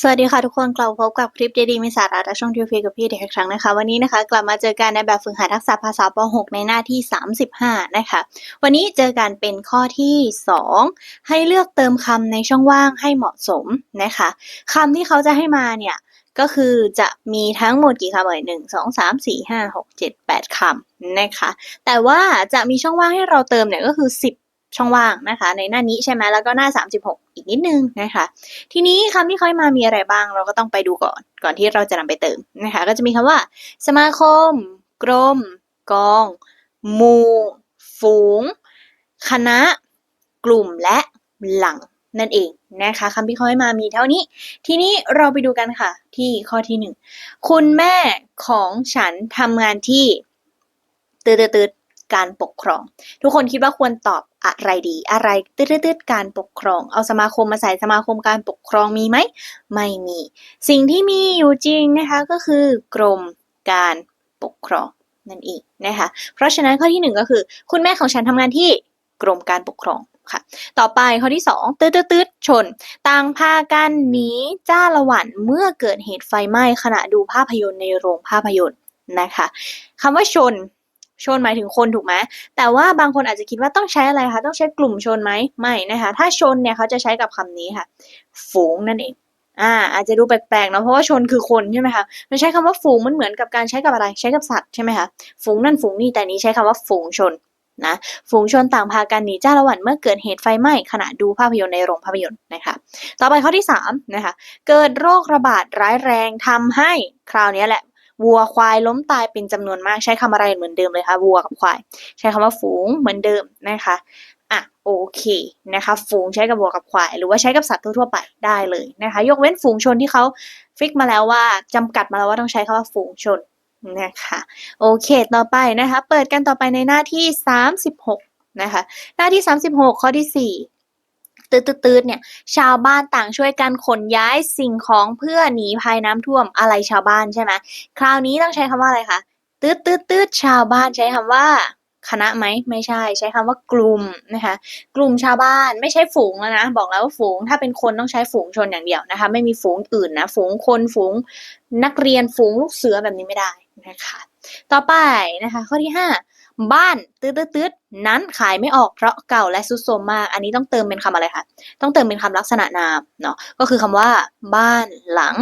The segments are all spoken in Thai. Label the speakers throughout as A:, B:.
A: สวัสดีค่ะทุกคนกลับพบกับคลิปดีๆมีสาระจากช่องทิวฟีกับพี่เด็กอีกครั้งนะคะ วันนี้นะคะ กลับมาเจอกันในแบบฝึกหัดทักษะภาษาป .6 ในหน้าที่ 35 นะคะ วันนี้เจอกันเป็นข้อที่ 2 ให้เลือกเติมคำในช่องว่างให้เหมาะสมนะคะคำที่เขาจะให้มาเนี่ย ก็คือจะมีทั้งหมดกี่คำเอ่ยหนึ่งสองสามสี่ห้าหกเจ็ดแปดคำนะคะ แต่ว่าจะมีช่องว่างให้เราเติมเนี่ยก็คือ 10 ช่องว่างนะคะ ในหน้านี้ใช่ไหมแล้วก็หน้า 36 อีกนิดนึงนะคะ ทีนี้คำที่เขาให้มามีอะไรบ้าง เราก็ต้องไปดูก่อนก่อนที่เราจะนำไปเติมนะคะ ก็จะมีคำว่า สมาคม กรม กองหมู่ฝูง คณะ กลุ่มและหลังนั่นเองนะคะคำที่เขาให้มามีเท่านี้ ทีนี้เราไปดูกันค่ะ ที่ข้อที่หนึ่งคุณแม่ของฉันทำงานที่ตืดตืด การปกครอง ทุกคนคิดว่าควรตอบอะไรดี อะไรตืดๆๆการปกครอง เอาสมาคมมาใส่สมาคมการปกครองมีไหม ไม่มี สิ่งที่มีอยู่จริงนะคะก็คือกรมการปกครองนั่นเองนะคะ เพราะฉะนั้นข้อที่หนึ่งก็คือ คุณแม่ของฉันทำงานที่กรมการปกครองค่ะ ต่อไปข้อที่สองตืดตืดตืดชน ต่างพากันหนีจ้าละวันเมื่อเกิดเหตุไฟไหม้ขณะดูภาพยนตร์ในโรงภาพยนตร์นะคะคำว่าชน ชนหมายถึงคนถูกไหมแต่ว่าบางคนอาจจะคิดว่าต้องใช้อะไรคะ ต้องใช้กลุ่มชนไหมไม่นะคะ ถ้าชนเนี่ยเขาจะใช้กับคำนี้ค่ะ ฝูงนั่นเอง อ่า อาจจะดูแปลกๆเนาะ เพราะว่าชนคือคนใช่ไหมคะมันใช้คำว่าฝูงมันเหมือนกับการใช้กับอะไร ใช้กับสัตว์ใช่ไหมคะ ฝูงนั่นฝูงนี่ แต่นี้ใช้คำว่าฝูงชนนะ ฝูงชนต่างพากันหนีจ้าละวันเมื่อเกิดเหตุไฟไหม้ขณะดูภาพยนตร์ในโรงภาพยนตร์นะคะ ต่อไปข้อที่สามนะคะ เกิดโรคระบาดร้ายแรงทำให้คราวนี้แหละ วัวควายล้มตายเป็นจำนวนมากใช้คำอะไรเหมือนเดิมเลยคะวัวกับควาย ใช้คำว่าฝูงเหมือนเดิมนะคะอะโอเคนะคะฝูงใช้กับวัวกับควาย หรือว่าใช้กับสัตว์ทั่วไปได้เลยนะคะ ยกเว้นฝูงชนที่เขาฟิกมาแล้วว่าจำกัดมาแล้วว่าต้องใช้คำว่าฝูงชนนะคะโอเคต่อไปนะคะ เปิดกันต่อไปในหน้าที่ 36นะคะหน้าที่ 36 ข้อที่ 4 ตืดๆเนี่ย ชาวบ้านต่างช่วยกันขนย้ายสิ่งของเพื่อหนีภัยน้ำท่วมอะไรชาวบ้านใช่ไหมคราวนี้ต้องใช้คำว่าอะไรคะตืดตืดตืดๆชาวบ้านใช้คำว่าคณะไหมไม่ใช่ใช้คำว่ากลุ่มนะคะกลุ่มชาวบ้านไม่ใช่ฝูงแล้วนะ บอกแล้วว่าฝูงถ้าเป็นคนต้องใช้ฝูงชนอย่างเดียวนะคะ ไม่มีฝูงอื่นนะ ฝูงคนฝูงนักเรียนฝูงลูกเสือแบบนี้ไม่ได้นะคะ ต่อไปนะคะ ข้อที่5 บ้านตืดตืดๆนั้นขายไม่ออกเพราะเก่าและซุดโทรมมาก อันนี้ต้องเติมเป็นคำอะไรคะต้องเติมเป็นคำลักษณะนามเนาะก็คือคำว่า บ้านหลัง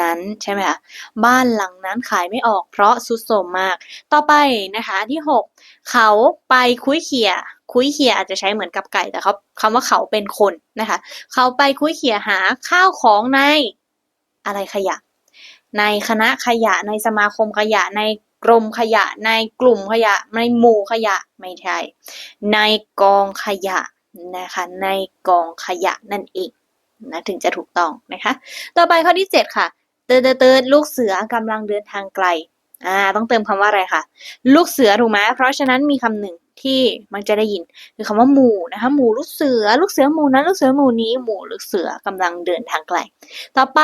A: นั้นใช่ไหมคะบ้านหลังนั้นขายไม่ออกเพราะซุดโทรมมาก ต่อไปนะคะที่ 6 เขาไปคุยเขี่ยคุยเขี่ยอาจจะใช้เหมือนกับไก่แต่เขาคำว่าเขาเป็นคนนะคะ เขาไปคุยเขี่ยหาข้าวของในอะไรขยะ ในคณะขยะในสมาคมขยะใน กรมขยะ ในกลุ่มขยะ ในหมู่ขยะไม่ใช่ ในกองขยะนะคะ ในกองขยะนั่นเองนะถึงจะถูกต้องนะคะ ต่อไปข้อที่ 7 ค่ะ เติร์ดเติร์ดลูกเสือกำลังเดินทางไกลอ่าต้องเติมคำว่าอะไรคะลูกเสือถูกไหมเพราะฉะนั้นมีคำหนึ่งที่มันจะได้ยินคือคำว่าหมู่นะคะหมู่ลูกเสือ ลูกเสือหมู่นั้น ลูกเสือหมู่นี้หมู่ลูกเสือกำลังเดินทางไกล ต่อไป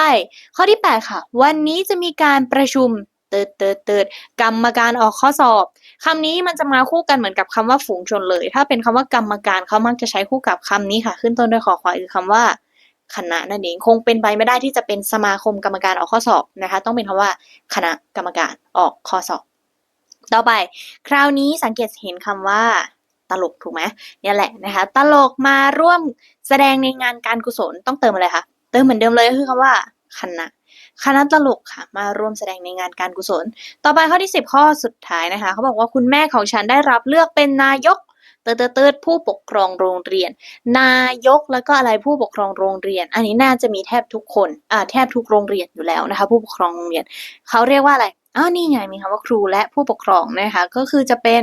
A: ข้อที่ 8 ค่ะ วันนี้จะมีการประชุม เติร์ดเติร์ดเติดกรรมการออกข้อสอบคำนี้มันจะมาคู่กันเหมือนกับคำว่าฝูงชนเลย ถ้าเป็นคำว่ากรรมการเขามักจะใช้คู่กับคำนี้ค่ะ ขึ้นต้นด้วยขอควายคือคำว่าคณะนั่นเองคงเป็นไปไม่ได้ที่จะเป็นสมาคมกรรมการออกข้อสอบนะคะ ต้องเป็นคำว่าคณะกรรมการออกข้อสอบ ต่อไป คราวนี้สังเกตเห็นคำว่า ตลกถูกไหมเนี่ยแหละนะคะตลกมาร่วมแสดงในงานการกุศลต้องเติมอะไรคะเติมเหมือนเดิมเลยก็คือคำว่าคณะ คณะตลกค่ะ มาร่วมแสดงในงานการกุศล ต่อไปข้อที่ 10 ข้อสุดท้ายนะคะ เขาบอกว่าคุณแม่ของฉันได้รับเลือกเป็นนายกเติร์ดเติร์ดเติร์ดผู้ปกครองโรงเรียน นายกแล้วก็อะไรผู้ปกครองโรงเรียน อันนี้น่าจะมีแทบทุกคนอ่าแทบทุกโรงเรียนอยู่แล้วนะคะ ผู้ปกครองโรงเรียนเขาเรียกว่าอะไรอ้าวนี่ไงมีคำว่าครูและผู้ปกครองนะคะ ก็คือจะเป็น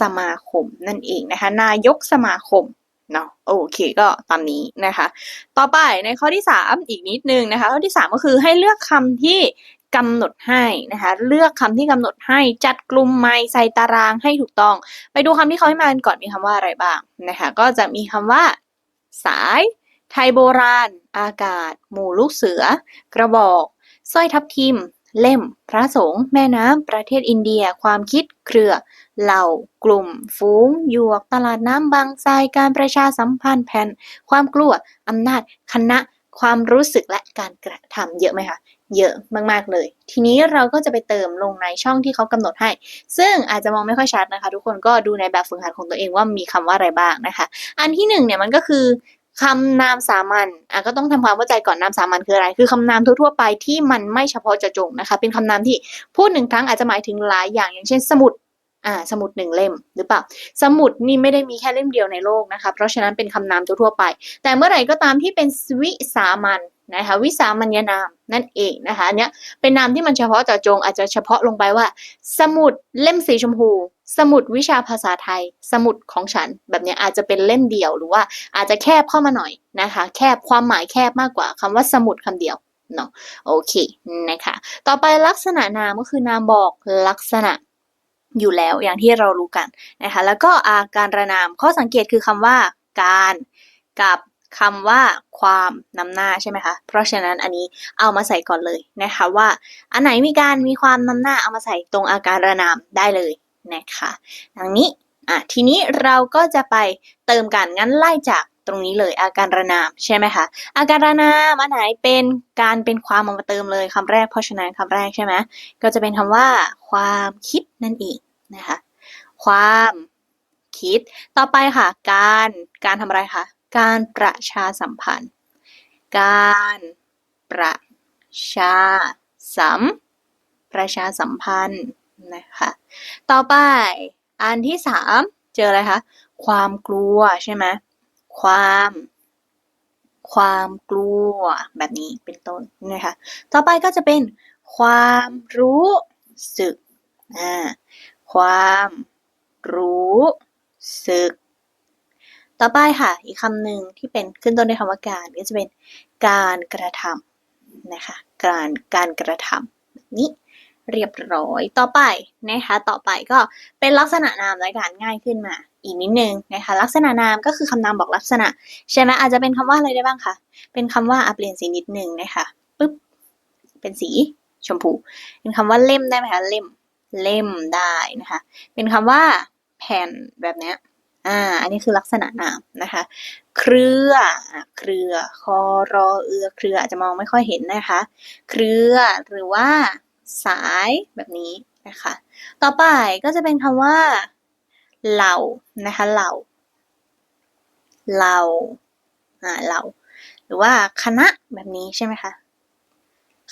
A: สมาคมนั่นเองนะคะ นายกสมาคม เนาะโอเคก็ตามนี้นะคะ ต่อไปในข้อที่ 3 อีกนิดนึงนะคะ ข้อที่ 3 ก็คือให้เลือกคำที่กำหนดให้นะคะ เลือกคำที่กำหนดให้จัดกลุ่มไม้ใส่ตารางให้ถูกต้อง ไปดูคำที่เขาให้มากันก่อนมีคำว่าอะไรบ้างนะคะ ก็จะมีคำว่า สาย ไทยโบราณ อากาศ หมู่ลูกเสือ กระบอกสร้อยทับทิม เล่ม พระสงฆ์แม่น้ำ ประเทศอินเดีย ความคิด เครือ เหล่า กลุ่ม ฝูง หยวก ตลาดน้ำบางทรายการประชาสัมพันธ์แผ่นความกลัวอำนาจ คณะ ความรู้สึกและการกระทำเยอะไหมคะเยอะมากๆเลย ทีนี้เราก็จะไปเติมลงในช่องที่เขากำหนดให้ ซึ่งอาจจะมองไม่ค่อยชัดนะคะ ทุกคนก็ดูในแบบฝึกหัดของตัวเองว่ามีคำว่าอะไรบ้างนะคะ อันที่หนึ่งเนี่ยมันก็คือ คำนามสามัญอะก็ต้องทำความเข้าใจก่อนนามสามัญคืออะไร คือคำนามทั่วๆไปที่มันไม่เฉพาะเจาะจงนะคะ เป็นคำนามที่พูดหนึ่งครั้งอาจจะหมายถึงหลายอย่างอย่างเช่น สมุดอ่าสมุดหนึ่งเล่มหรือเปล่า สมุดนี่ไม่ได้มีแค่เล่มเดียวในโลกนะคะ เพราะฉะนั้นเป็นคำนามทั่วๆไป แต่เมื่อไหร่ก็ตามที่เป็นวิสามัญ นะคะวิสามัญนามนั่นเองนะคะอันเนี้ยเป็นนามที่มันเฉพาะเจาะจงอาจจะเฉพาะลงไปว่า สมุดเล่มสีชมพู สมุดวิชาภาษาไทย สมุดของฉัน แบบนี้อาจจะเป็นเล่มเดียวหรือว่าอาจจะแคบเข้ามาหน่อยนะคะ แคบความหมายแคบมากกว่าคำว่าสมุดคำเดียวเนาะโอเคนะคะต่อไปลักษณะนามก็คือนามบอกลักษณะอยู่แล้วอย่างที่เรารู้กันนะคะแล้วก็อาการระนามข้อสังเกตคือคำว่าการกับ คำว่าความนำหน้าใช่ไหมคะ เพราะฉะนั้นอันนี้เอามาใส่ก่อนเลยนะคะว่า อันไหนมีการมีความนำหน้าเอามาใส่ตรงอาการระนามได้เลยนะคะดังนี้อะทีนี้เราก็จะไปเติมกันงั้นไล่จากตรงนี้เลยอาการระนามใช่ไหมคะอาการระนามอันไหนเป็นการเป็นความเอามาเติมเลยคำแรกเพราะฉะนั้นคำแรกใช่ไหมก็จะเป็นคำว่า ความคิดนั่นเองนะคะความคิดต่อไปค่ะ การการทำอะไรคะ การประชาสัมพันธ์ การประชาสัม ประชาสัมพันธ์นะคะ ต่อไปอันที่สามเจออะไรคะ ความกลัวใช่ไหมความ ความกลัวแบบนี้เป็นต้นนะคะ ต่อไปก็จะเป็นความรู้สึกอ่าความรู้สึก ต่อไปค่ะ อีกคำหนึ่งที่เป็นขึ้นต้นด้วยคำว่าการก็จะเป็นการกระทำนะคะ การการกระทำแบบนี้เรียบร้อยต่อไปนะคะต่อไปก็เป็นลักษณะนามและการง่ายขึ้นมา อีกนิดนึงนะคะลักษณะนามก็คือคำนามบอกลักษณะใช่ไหมอาจจะเป็นคำว่าอะไรได้บ้างคะเป็นคำว่าเปลี่ยนสีนิดนึงนะคะปึ๊บเป็นสีชมพู เป็นคำว่าเล่มได้ไหมคะเล่มเล่มได้นะคะเป็นคำว่าแผ่นแบบเนี้ย อ่า อันนี้คือลักษณะนามนะคะ เครือ เครือ คอรอเอือ เครืออาจจะมองไม่ค่อยเห็นนะคะ เครือ หรือว่า สายแบบนี้นะคะ ต่อไปก็จะเป็นคำว่า เหล่านะคะ เหล่า เหล่า อ่า เหล่า หรือว่าคณะแบบนี้ใช่ไหมคะ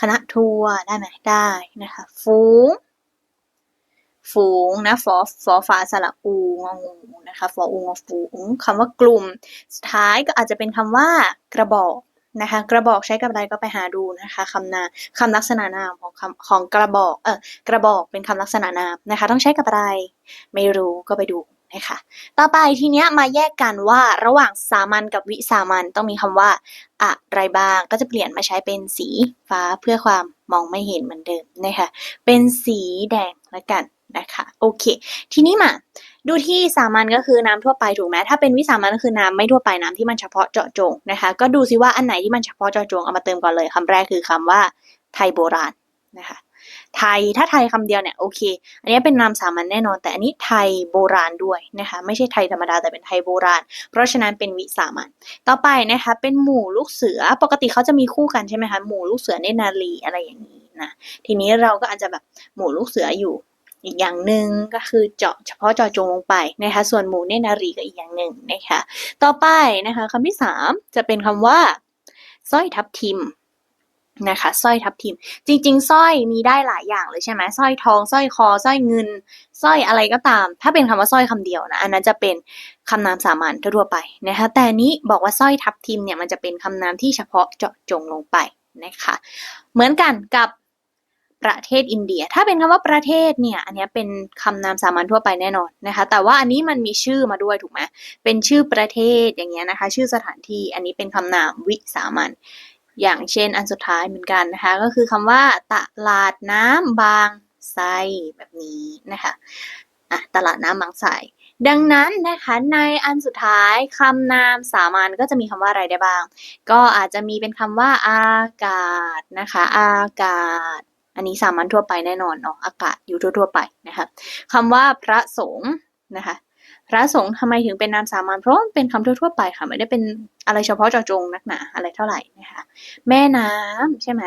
A: คณะทัวร์ได้ไหมได้นะคะ ฟูง ฝูงนะฟอฟอฟ้าสระอูงองูนะคะฟออูงอฝูงคำว่ากลุ่ม สุดท้ายก็อาจจะเป็นคำว่ากระบอกนะคะกระบอกใช้กับอะไรก็ไปหาดูนะคะคำนาคำลักษณะนามของคำของกระบอกเออกระบอกเป็นคำลักษณะนามนะคะ ต้องใช้กับอะไรไม่รู้ก็ไปดูนะคะต่อไปทีเนี้ยมาแยกกันว่าระหว่างสามัญกับวิสามัญต้องมีคำว่าอะไรบ้างก็จะเปลี่ยนมาใช้เป็นสีฟ้าเพื่อความมองไม่เห็นเหมือนเดิมนะคะเป็นสีแดงละกัน นะคะโอเค ทีนี้มาดูที่สามัญก็คือน้ำทั่วไปถูกไหมถ้าเป็นวิสามัญก็คือน้ำไม่ทั่วไปน้ำที่มันเฉพาะเจาะจงนะคะ ก็ดูซิว่าอันไหนที่มันเฉพาะเจาะจงเอามาเติมก่อนเลยคำแรกคือคำว่าไทยโบราณนะคะไทยถ้าไทยคำเดียวเนี่ยโอเค อันนี้เป็นนามสามัญแน่นอน แต่อันนี้ไทยโบราณด้วยนะคะไม่ใช่ไทยธรรมดาแต่เป็นไทยโบราณ เพราะฉะนั้นเป็นวิสามัญต่อไปนะคะเป็นหมู่ลูกเสือปกติเขาจะมีคู่กันใช่ไหมคะหมู่ลูกเสือเนนารีอะไรอย่างนี้นะทีนี้เราก็อาจจะแบบหมู่ลูกเสืออยู่ อีกอย่างหนึ่งก็คือเจาะเฉพาะเจาะจงลงไปนะคะส่วนหมูเนนารีก็อีกอย่างหนึ่งนะคะต่อไปนะคะคำที่สามจะเป็นคำว่าสร้อยทับทิมนะคะสร้อยทับทิม จริงๆสร้อยมีได้หลายอย่างเลยใช่ไหมสร้อยทองสร้อยคอสร้อยเงินสร้อยอะไรก็ตาม ถ้าเป็นคำว่าสร้อยคำเดียวนะอันนั้นจะเป็นคำนามสามัญทั่วไปนะคะแต่นี้บอกว่าสร้อยทับทิมเนี่ยมันจะเป็นคำนามที่เฉพาะเจาะจงลงไปนะคะเหมือนกันกับ ประเทศอินเดีย ถ้าเป็นคำว่าประเทศเนี่ยอันนี้เป็นคำนามสามัญทั่วไปแน่นอนนะคะแต่ว่าอันนี้มันมีชื่อมาด้วยถูกไหมเป็นชื่อประเทศอย่างเงี้ยนะคะ ชื่อสถานที่อันนี้เป็นคำนามวิสามัญอย่างเช่นอันสุดท้ายเหมือนกันนะคะก็คือคำว่าตลาดน้ำบางไทรแบบนี้นะคะอะตลาดน้ำบางไทรดังนั้นนะคะในอันสุดท้ายคำนามสามัญก็จะมีคำว่าอะไรได้บ้าง ก็อาจจะมีเป็นคำว่าอากาศนะคะ อากาศ อันนี้สามัญทั่วไปแน่นอนเนาะอากาศอยู่ทั่วๆไปนะคะคำว่าพระสงฆ์นะคะพระสงฆ์ทำไมถึงเป็นนามสามัญเพราะมันเป็นคำทั่วๆไปค่ะไม่ได้เป็นอะไรเฉพาะเจาะจงนักหนาอะไรเท่าไหร่นะคะแม่น้ำใช่ไหม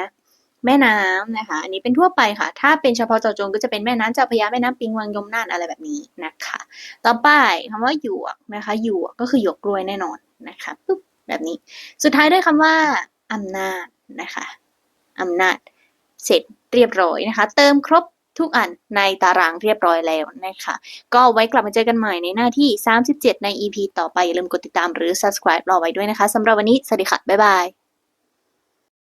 A: แม่น้ำนะคะ อันนี้เป็นทั่วไปค่ะ ถ้าเป็นเฉพาะเจาะจงก็จะเป็นแม่น้ำเจ้าพระยาแม่น้ำปิงวังยมน่านอะไรแบบนี้นะคะ ต่อไปคำว่าหยวกนะคะหยวกก็คือหยวกกล้วยแน่นอนนะคะปุ๊บแบบนี้ สุดท้ายด้วยคำว่าอำนาจนะคะอำนาจเสร็จ เรียบร้อยนะคะ เติมครบทุกอันในตารางเรียบร้อยแล้วนะคะ ก็ไว้กลับมาเจอกันใหม่ในหน้าที่ 37 ใน EP ต่อไป อย่าลืมกดติดตามหรือ subscribe รอไว้ด้วยนะคะสำหรับวันนี้ สวัสดีค่ะ บ๊ายบาย